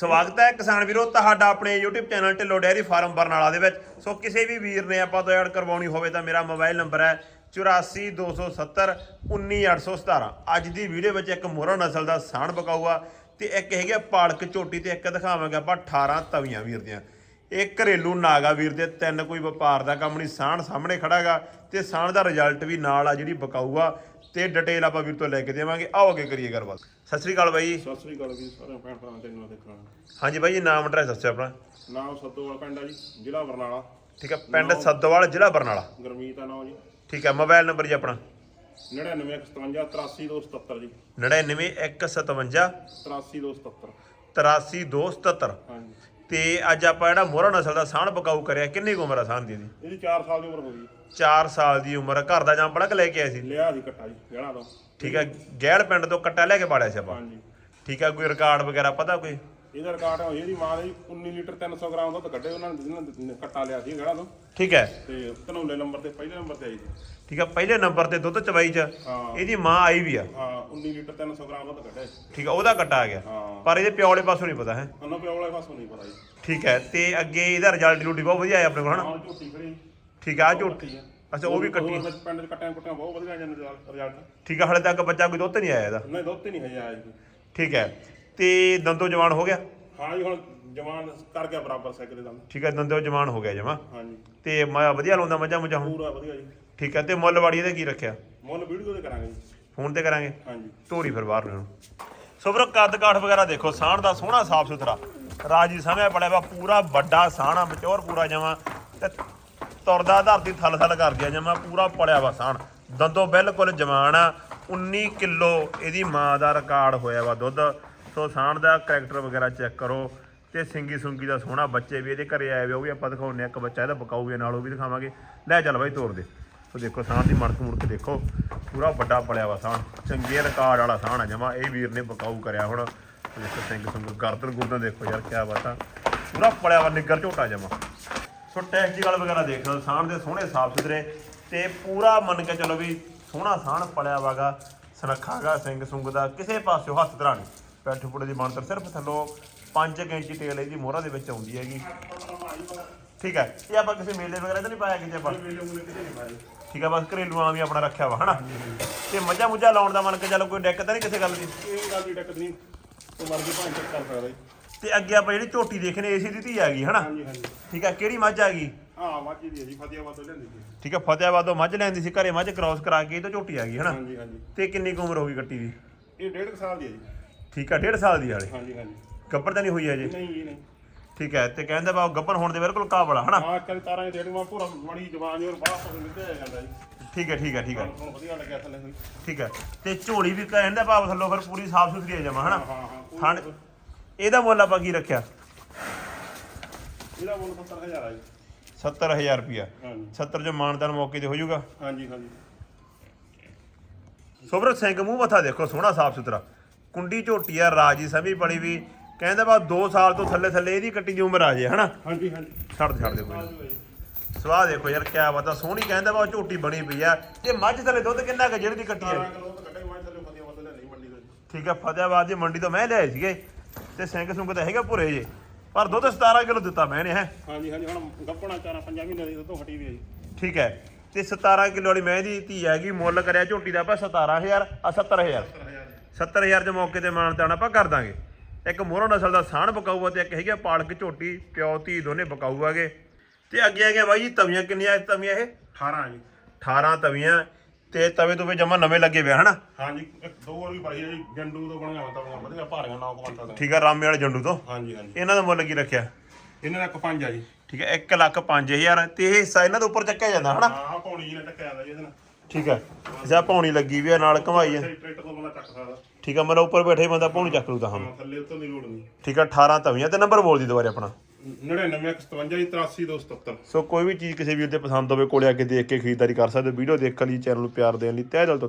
ਸਵਾਗਤ ਹੈ ਕਿਸਾਨ ਵੀਰੋ, ਤੁਹਾਡਾ ਆਪਣੇ YouTube channel Dhillon dairy farm Barnala ਦੇ ਵਿੱਚ। ਸੋ ਕਿਸੇ ਵੀ ਵੀਰ ਨੇ ਆਪਾਂ ਤੋਂ ਐਡ ਕਰਵਾਉਣੀ ਹੋਵੇ ਤਾਂ ਮੇਰਾ ਮੋਬਾਈਲ ਨੰਬਰ ਹੈ 8427 19817 ਅੱਜ ਦੀ ਵੀਡੀਓ ਵਿੱਚ ਇੱਕ ਮੋਹਰਾ ਨਸਲ ਦਾ ਸਾਣ ਬਕਾਊਆ ਤੇ ਇੱਕ ਹੈਗਾ ਪਾਲਕ ਝੋਟੀ ਤੇ ਇੱਕ ਦਿਖਾਵਾਂਗੇ ਆਪਾਂ 18 ਤਵੀਆਂ ਵੀਰ ਦੀਆਂ। ਇਹ ਘਰੇਲੂ ਨਾਗਾ ਵੀਰ ਦੇ ਤਿੰਨ ਕੋਈ ਵਪਾਰ ਦਾ ਕੰਮ ਨਹੀਂ ਸਾਣ ਸਾਹਮਣੇ ਖੜਾਗਾ ਤੇ ਸਾਣ ਦਾ ਰਿਜ਼ਲਟ ਵੀ ਨਾਲ ਆ ਜਿਹੜੀ ਬਕਾਊਆ ਤੇ ਡਿਟੇਲ ਆਪਾਂ ਵੀਰ ਤੋਂ ਲੈ ਕੇ ਦੇਵਾਂਗੇ। ਆਓ ਅੱਗੇ ਕਰੀਏ ਗੱਲਬਾਤ। ਸਤਿ ਸ੍ਰੀ ਅਕਾਲ ਬਾਈ ਸਤਿ ਸ੍ਰੀ ਅਕਾਲ ਜੀ ਸਾਰੇ ਭੈਣ ਭਰਾਵਾਂ ਤੈਨੂੰ ਦੇਖਣਾ ਹਾਂਜੀ ਬਾਈ ਜੀ ਨਾਮ ਐਡਰੈਸ ਦੱਸਿਓ ਆਪਣਾ। ਨਾਮ ਸੱਦੋਵਾਲ ਪਿੰਡ ਆ ਜੀ ਜ਼ਿਲ੍ਹਾ ਬਰਨਾਲਾ। ਠੀਕ ਹੈ ਪਿੰਡ ਸੱਦੋਵਾਲ ਜ਼ਿਲ੍ਹਾ ਬਰਨਾਲਾ। ਗਰਮੀਤ ਦਾ ਨਾਮ ਜੀ। ਠੀਕ ਹੈ ਮੋਬਾਈਲ ਨੰਬਰ ਜੀ ਆਪਣਾ। 9957 83277 ਜੀ। 99157 83277 83277 ਹਾਂਜੀ। ਤੇ ਅੱਜ ਆਪਾਂ ਜਿਹੜਾ ਮੋਹਰਾ ਨਸਲ ਦਾ ਸਾਣ ਬਕਾਊ ਕਰਿਆ ਕਿੰਨੀ ਕੁ ਉਮਰ ਆ ਸਾਣ ਦੀ ਇਹਦੀ? ਇਹਦੀ 4 ਸਾਲ ਦੀ ਉਮਰ ਹੋ ਗਈ। 4 ਸਾਲ ਦੀ ਉਮਰ ਆ, ਘਰ ਦਾ ਜਾਂ ਪੜਾ ਕੇ ਲੈ ਕੇ ਆਏ ਸੀ? ਲਿਆ ਸੀ ਕੱਟਾ ਜੀ ਗਹਿਣਾ ਤੋਂ। ਠੀਕ ਹੈ ਗੈਲ ਪਿੰਡ ਤੋਂ ਕੱਟਾ ਲੈ ਕੇ ਪਾੜਿਆ ਸੀ ਆਪਾਂ? ਹਾਂਜੀ। ਠੀਕ ਹੈ ਕੋਈ ਰਿਕਾਰਡ ਵਗੈਰਾ ਪਤਾ ਕੋਈ? ਇਹਦਾ ਰਿਕਾਰਡ ਹੋਈ ਇਹਦੀ ਮਾਂ ਦੇ 19 ਲੀਟਰ 300 ਗ੍ਰਾਮ ਦੁੱਧ ਕੱਢੇ ਉਹਨਾਂ ਨੇ ਜਿਹਨਾਂ ਨੇ ਕੱਟਾ ਲਿਆ ਸੀ ਗਹਿਣਾ ਤੋਂ। ਠੀਕ ਹੈ ਤੇ ਧਨੌਲੇ ਨੰਬਰ ਤੇ ਪਹਿਲੇ ਨੰਬਰ ਤੇ ਆਈ ਸੀ। ਠੀਕ ਹੈ ਪਹਿਲੇ ਨੰਬਰ ਤੇ ਦੁੱਧ ਚਵਾਈ ਚ। ਹਾਂ। ਇਹਦੀ ਮਾਂ ਆਈ ਵੀ ਆ। ਹਾਂ। 19 ਲੀਟਰ 300 ਗ੍ਰਾਮ ਦੁੱਧ ਕੱਢਿਆ ਸੀ। ਠੀਕ ਹੈ ਉਹਦਾ ਕੱਟਾ ਆ ਗਿਆ। ਹਾਂ। ਪਰ ਇਹਦੇ ਪਿਓ ਵਾਲੇ ਪਾਸੋਂ ਨਹੀਂ ਪਤਾ ਹੈ? ਉਹਨਾਂ ਪਿਓ ਵਾਲੇ ਪਾਸੋਂ ਨਹੀਂ ਪਤਾ ਜੀ। ਠੀਕ ਹੈ ਤੇ ਅੱਗੇ ਇਹਦਾ ਰਿਜ਼ਲਟ ਡਿਊਟੀ ਬਹੁਤ ਵਧੀਆ ਆਇਆ ਆਪਣੇ ਕੋਲ ਹਨਾ? ਨਾਲ ਝੋਟੀ ਖੜੀ ਠੀਕ ਹੈ ਆ ਝੋਟੀ ਅੱਛਾ ਉਹ ਵੀ ਕੱਟੀ। ਵਿੱਚ ਪਿੰਡ ਚ ਕੱਟਿਆਂ ਕੁੱਟਿਆਂ ਬਹੁਤ ਵਧੀਆ ਜਾਂਦੇ ਰਿਜ਼ਲਟ ਠੀਕ ਹੈ ਹਲੇ ਤੱਕ ਬੱਚਾ ਕੋਈ ਦੁੱਧ ਨਹੀਂ ਆਇਆ ਇਹਦਾ? ਨਹੀਂ ਦੁੱਧ ਤੇ ਨਹੀਂ ਹਜੇ ਆਇਆ ਜੀ। ਠੀਕ ਹੈ ਤੇ ਦੰਦੋ ਜਵਾਨ ਹੋ ਗਿਆ? ਹਾਂ ਜੀ ਹੁਣ ਜਵਾਨ ਕਰ ਗਿਆ ਬਰਾਬਰ ਸਾਈਕਲ ਦੇ ਦੰਦ। ਠੀਕ ਹੈ ਦੰਦੋ ਜਵਾਨ ਹੋ ਗਿਆ ਜਮਾ। ਹਾਂਜੀ ਤੇ ਮੈਂ ਵਧੀਆ ਲਾਉਂਦਾ ਮੱਝਾਂ ਮੁੱਝਾਂ ਹੁਣ? ਪੂਰਾ ਵਧੀਆ ਜੀ। ਠੀਕ ਹੈ ਤੇ ਮੁੱਲ ਵਾੜੀ ਇਹਦਾ ਕੀ ਰੱਖਿਆ? ਮੁੱਲ ਵੀਡੀਓ ਤੇ ਕਰਾਂਗੇ ਜੀ। ਫੋਨ ਤੇ ਕਰਾਂਗੇ। ਹਾਂਜੀ। ਧੋਰੀ ਫਿਰ ਬਾਹਰ ਨੂੰ ਸੋ ਵੀਰੋ ਕੱਦ ਕਾਠ ਵਗੈਰਾ ਦੇਖੋ ਸਾਣ ਦਾ ਸੋਹਣਾ ਸਾਫ਼ ਸੁਥਰਾ। ਰਾਜੀ ਸਮਿਆ ਪੜਿਆ ਵਾ ਪੂਰਾ ਵੱਡਾ ਸਾਣਾ ਮਚੌਰ ਪੂਰਾ ਜਮਾ। ਤੇ ਤੁਰਦਾ ਧਰਤੀ ਥਲ ਥਲ ਕਰ ਗਿਆ ਜਮਾ ਪੂਰਾ ਪੜਿਆ ਵਾ ਸਾਣ ਦੰਦੋਂ ਬਿਲਕੁਲ ਜਵਾਨ ਆ 19 ਕਿਲੋ ਇਹਦੀ ਮਾਂ ਦਾ ਰਿਕਾਰਡ ਹੋਇਆ ਵਾ ਦੁੱਧ। ਸੋ ਸਾਣ ਦਾ ਕਰੈਕਟਰ ਵਗੈਰਾ ਚੈੱਕ ਕਰੋ। ਤੇ ਸਿੰਗੀ ਸੁੰਗੀ ਦਾ ਸੋਹਣਾ ਬੱਚੇ ਵੀ ਇਹਦੇ ਘਰੇ ਆਏ ਵੇ ਉਹ ਵੀ ਆਪਾਂ ਦਿਖਾਉਂਦੇ ਆ ਇੱਕ ਬੱਚਾ ਇਹਦਾ ਬਕਾਊ ਵੀ ਨਾਲ ਉਹ ਵੀ ਦਿਖਾਵਾਂਗੇ। ਲੈ ਚੱਲ ਬਾਈ ਤੋੜ ਦੇ। ਸੋ ਦੇਖੋ ਸਾਣ ਦੀ ਮਣਕ ਮੁੜਕ ਦੇਖੋ। ਪੂਰਾ ਵੱਡਾ ਪਲਿਆ ਵਾ ਸਾਣ ਚੰਗੇ ਰਿਕਾਰਡ ਵਾਲਾ ਸਾਹ ਆ ਜਮਾ। ਇਹ ਵੀਰ ਨੇ ਬਕਾਊ ਕਰਿਆ ਹੁਣ। ਦੇਖੋ ਸਿੰਘ ਸੁੰਗ ਗਰਦਨ ਗੁਰਦਨ ਦੇਖੋ ਯਾਰ ਕਿਆ ਬਾਤ। ਆ ਪੂਰਾ ਪਲਿਆ ਵਾ ਨਿੱਗਰ ਝੋਟਾ ਜਮਾ। ਸੋ ਟੈਕਸ ਦੀ ਗੱਲ ਵਗੈਰਾ ਦੇਖ ਲਓ। ਸਾਣ ਦੇ ਸੋਹਣੇ ਸਾਫ਼ ਸੁਥਰੇ ਤੇ ਪੂਰਾ ਮੰਨ ਕੇ ਚਲੋ ਵੀ ਸੋਹਣਾ ਸਾਣ ਪੜਿਆ ਵਾਗਾ ਸਨੱਖਾਗਾ ਸਿੰਘ ਸੁੰਗ ਦਾ। ਕਿਸੇ ਪਾਸਿਓਂ ਹੱਥ ਧਰਾ ਨਹੀਂ। ਪੈਠ ਪੁੜੇ ਦੀ ਬਣਤਰ ਸਿਰਫ ਥੱਲੋਂ 5 ਇੰਚੀ ਤੇਲ ਇਹਦੀ ਮੋਹਰਾ ਦੇ ਵਿੱਚ ਆਉਂਦੀ ਹੈਗੀ। ਠੀਕ ਹੈ। ਇਹ ਆਪਾਂ ਕਿਸੇ ਮੇਲੇ ਵਗੈਰਾ ਤਾਂ ਨਹੀਂ ਪਾਇਆ ਕਿਤੇ ਆਪਾਂ? ਠੀਕ ਹੈ ਬਸ ਘਰੇਲੂਆਂ ਵੀ ਆਪਣਾ ਰੱਖਿਆ ਵਾ ਹਨਾ? ਤੇ ਮੱਝਾਂ ਮੁੱਝਾਂ ਲਾਉਣ ਦਾ ਮੰਨ ਕੇ ਚੱਲੋ ਕੋਈ ਦਿੱਕਤ ਤਾਂ ਨਹੀਂ ਕਿਸੇ ਗੱਲ ਦੀ? ਇਹ ਗੱਲ ਦੀ ਟੱਕਰ ਨਹੀਂ ਉਹ ਮਰਜ਼ੀ ਭਾਂ ਚੈੱਕ ਕਰ ਸਕਦਾ ਜੀ। ਤੇ ਅੱਗੇ ਆਪਾਂ ਜਿਹੜੀ ਝੋਟੀ ਦੇਖਨੇ ਏਸੀ ਦੀ ਧੀ ਆ ਗਈ ਹਨਾ? ਹਾਂਜੀ ਹਾਂਜੀ। ਠੀਕ ਹੈ ਕਿਹੜੀ ਮੱਝ ਆ ਗਈ? ਹਾਂ ਮਾਝੀ ਦੀ ਹੈ ਜੀ ਫਤਿਆਬਾਦ ਤੋਂ ਲੈਂਦੀ ਸੀ। ਠੀਕ ਹੈ ਫਤਿਆਬਾਦੋਂ ਮੱਝ ਲੈਂਦੀ ਸੀ ਘਰੇ ਮੱਝ ਕ੍ਰਾਸ ਕਰਾ ਕੇ ਇਹ ਤਾਂ ਝੋਟੀ ਆ ਗਈ ਹਨਾ? ਹਾਂਜੀ ਹਾਂਜੀ। ਤੇ ਕਿੰਨੀ ਕੁ ਉਮਰ ਹੋ ਗਈ ਕੱਟੀ ਦੀ? ਇਹ ਡੇਢ ਕੁ ਸਾਲ ਦੀ ਹੈ ਜੀ। ਠੀਕ ਹੈ 1.5 ਸਾਲ ਦੀ ਹਾਲੇ। ਹਾਂਜੀ ਹਾਂਜੀ। ਗੱਪਰ ਤਾਂ ਨਹੀਂ ਹੋਈ ਅਜੇ ਨਹੀਂ ਜੀ ਨਹੀਂ। ਠੀਕ ਹੈ ਤੇ ਕਹਿੰਦਾ ਬਾ ਗੱਪਰ ਹੋਣ ਦੇ ਬਿਲਕੁਲ ਕਾਬਲਾ ਹਨਾ? ਹਾਂ ਕਰੀ ਤਾਰਾਂ ਦੀ ਡੇਢ ਮਾ ਪੂਰਾ ਬੜੀ ਜਵਾਨ ਜੀ ਔਰ ਬਾਹਰ ਤੋਂ ਨਿਕਲਿਆ ਜਾਂਦਾ ਜੀ। ਠੀਕ ਹੈ ਠੀਕ ਹੈ ਠੀਕ ਹੈ। ਹੁਣ ਵਧੀਆ ਲੱਗਿਆ ਥੱਲੇ ਹੋਈ ਠੀਕ ਹੈ ਤੇ ਝੋਲੀ ਵੀ ਕਹਿੰਦਾ ਭਾਵ ਥੱਲੋਂ ਫਿਰ ਪੂਰੀ ਸਾਫ਼ ਸੁਥਰੀ ਹੈ ਜਮਾ ਹਨਾ? ਹਾਂ ਹਾਂ ਪੂਰੀ- ਥਣ ਇਹਦਾ ਮੁੱਲ ਆਪਾਂ ਕੀ ਰੱਖਿਆ? ਇਹਦਾ ਮੁੱਲ 70000 ਆ ਜੀ। 70000 ਰੁਪਿਆ ਹਾਂਜੀ। 70 ਜੋ ਮਾਨਦਾਨ ਮੌਕੇ ਤੇ ਹੋ ਜਾਊਗਾ। ਹਾਂਜੀ ਹਾਂਜੀ। ਸੋਬਰ ਸਿੰਘ ਮੂੰਹ ਮੱਥਾ ਦੇਖੋ ਸੋਹਣਾ ਸਾਫ਼ ਸੁਥਰਾ। ਕੁੰਡੀ ਝੋਟੀ ਆ ਰਾਜੀ ਸਮੀ ਬੜੀ ਵੀ। ਕਹਿੰਦਾ ਬਾ 2 ਸਾਲ ਤੋਂ ਥੱਲੇ ਥੱਲੇ ਇਹਦੀ ਕੱਟੀ ਦੀ ਉਮਰ ਆ ਜੇ ਹਨਾ? ਹਾਂਜੀ ਹਾਂਜੀ। ਛੱਡ ਦੇ, ਛੱਡ ਦੇ ਕੋਈ ਨੀ। ਸਵਾਹ ਦੇਖੋ ਯਾਰ ਕਿਆ ਬਤਾ। ਸੋਹਣੀ ਕਹਿੰਦਾ ਬਾ ਝੋਟੀ ਬਣੀ ਪਈ ਆ। ਤੇ ਮੱਝ ਥੱਲੇ ਦੁੱਧ ਕਿੰਨਾ ਕੁ ਜਿਹੜੀ ਦੀ ਕੱਟੀ ਆ? 17 ਕਿਲੋ ਤਾਂ ਕੱਢੇ ਮੈਂ ਥੱਲੇ ਫਤਿਆਬਾਦ ਤੋਂ ਲੈਣੀ ਮੰਡੀ ਤੋਂ ਜੀ। ਠੀਕ ਆ ਫਤਿਆਬਾਦ ਦੀ ਮੰਡੀ ਤੋਂ ਮੈਂ ਲਿਆਏ ਸੀਗੇ। ਤੇ ਸਿੰਘ ਸੁੰਗ ਤਾਂ ਹੈਗਾ ਭੁਰੇ ਜੇ। ਪਰ ਦੁੱਧ 17 ਕਿਲੋ ਦਿੱਤਾ ਮੈਂ ਨੇ ਹੈ? ਹਾਂਜੀ ਹਾਂਜੀ ਹੁਣ ਗੱਪਣਾ ਚਾਰਾਂ ਪੰਜਾਂ ਮਹੀਨੇ ਦੀ ਤੋਂ ਹਟੀ ਵੀ ਹੈ ਜੀ। ਠੀਕ ਹੈ। ਤੇ 17 ਕਿਲੋ ਵਾਲੀ ਮੈਂ ਦੀ ਧੀ ਹੈਗੀ ਮੁੱਲ ਕਰਿਆ ਝੋਟੀ ਦਾ ਆਪਾਂ 17000 ਆ 70000 70000 ਦੇ ਮੌਕੇ ਤੇ ਮਾਨਤਾਨ ਆਪਾਂ ਕਰ ਦਾਂਗੇ। ਇੱਕ ਮੋਹਰੋ ਨਸਲ ਦਾ ਸਾਣ ਬਕਾਊ ਆ ਤੇ ਇੱਕ ਹੈਗਾ ਪਾਲਕ ਝੋਟੀ ਪਿਓ ਧੀ ਦੋਨੇ ਬਕਾਊ ਆਗੇ ਤੇ ਅੱਗੇ ਆ ਗਿਆ ਬਾਈ ਜੀ ਤਵੀਆਂ ਕਿੰਨੀਆਂ ਤਵੀਆਂ ਇਹ? 18 ਜੀ। 18 ਤਵੀਆਂ। ਤੇ ਤਵੇ ਤੋਂ ਵੀ ਜਮਾ ਨਵੇਂ ਲੱਗੇ ਵੇ ਹਨਾ? ਹਾਂਜੀ ਇੱਕ ਦੋ ਵਾਰ ਵੀ ਪਾਈ ਹੈ ਜੀ ਜੰਡੂ ਤੋਂ ਬਣਿਆ ਹੁੰਦਾ ਤਾਂ ਵਧੀਆ ਭਾਰੀਆਂ ਨਾ ਕੁਆਂਟਲ। ਦਾ ਠੀਕ ਆ ਰਾਮੇ ਵਾਲੇ ਜੰਡੂ ਤੋਂ? ਹਾਂਜੀ ਹਾਂਜੀ। ਇਹਨਾਂ ਦਾ ਮੁੱਲ ਕੀ ਰੱਖਿਆ? ਇਹਨਾਂ ਦਾ ਇੱਕ ਪੰਜ ਆ ਜੀ। ਠੀਕ ਹੈ 1 ਲੱਖ 5000 ਤੇ ਇਹ ਹਿੱਸਾ ਇਹਨਾਂ ਦੇ ਉੱਪਰ ਚੱਕਿਆ ਜਾਂਦਾ ਹਨਾ? ਹਾਂ ਪੌਣੀ ਜੀ ਨੇ ਟੱਕਿਆ ਜਾਂਦਾ ਜੀ ਇਹਦੇ ਨਾਲ। ਠੀਕ ਹੈ। ਜਿਹਾ ਪੌਣੀ ਲੱਗੀ ਵੀ ਆ ਨਾਲ ਘਮਾਈ ਆ। ਸਹੀ ਟਰੈਕਟਰ ਤੋਂ ਬੰਦਾ ਚੱਕ ਸਕਦਾ। ਠੀਕ ਆ ਮਤਲਬ ਉੱਪਰ ਬੈਠੇ ਹੀ ਬੰਦਾ ਪੌਣੀ ਚੱਕ ਲੂ ਤਾਂ ਹਮ ਹਾਂ ਥੱਲੇ ਉੱਤੋਂ ਦੀ ਲੋੜ ਨਹੀਂ। ਠੀਕ ਆ 18 ਤਵੀਆਂ ਤੇ ਨੰਬਰ ਬੋਲ ਦੀ ਦੁਬਾਰੇ ਆਪਣਾ। 99 57 83 277 ਸੋ ਕੋਈ ਵੀ ਚੀਜ਼ ਕਿਸੇ ਵੀਰ ਦੇ ਪਸੰਦ ਹੋਵੇ ਕੋਲੇ ਆ ਕੇ ਦੇਖ ਕੇ ਖਰੀਦਦਾਰੀ ਕਰ ਸਕਦੇ ਹੋ। ਵੀਡੀਓ ਦੇਖਣ ਲਈ ਚੈਨਲ ਨੂੰ ਪਿਆਰ ਦੇਣ ਲਈ ਤਹਿ ਦਿਲ ਤੋਂ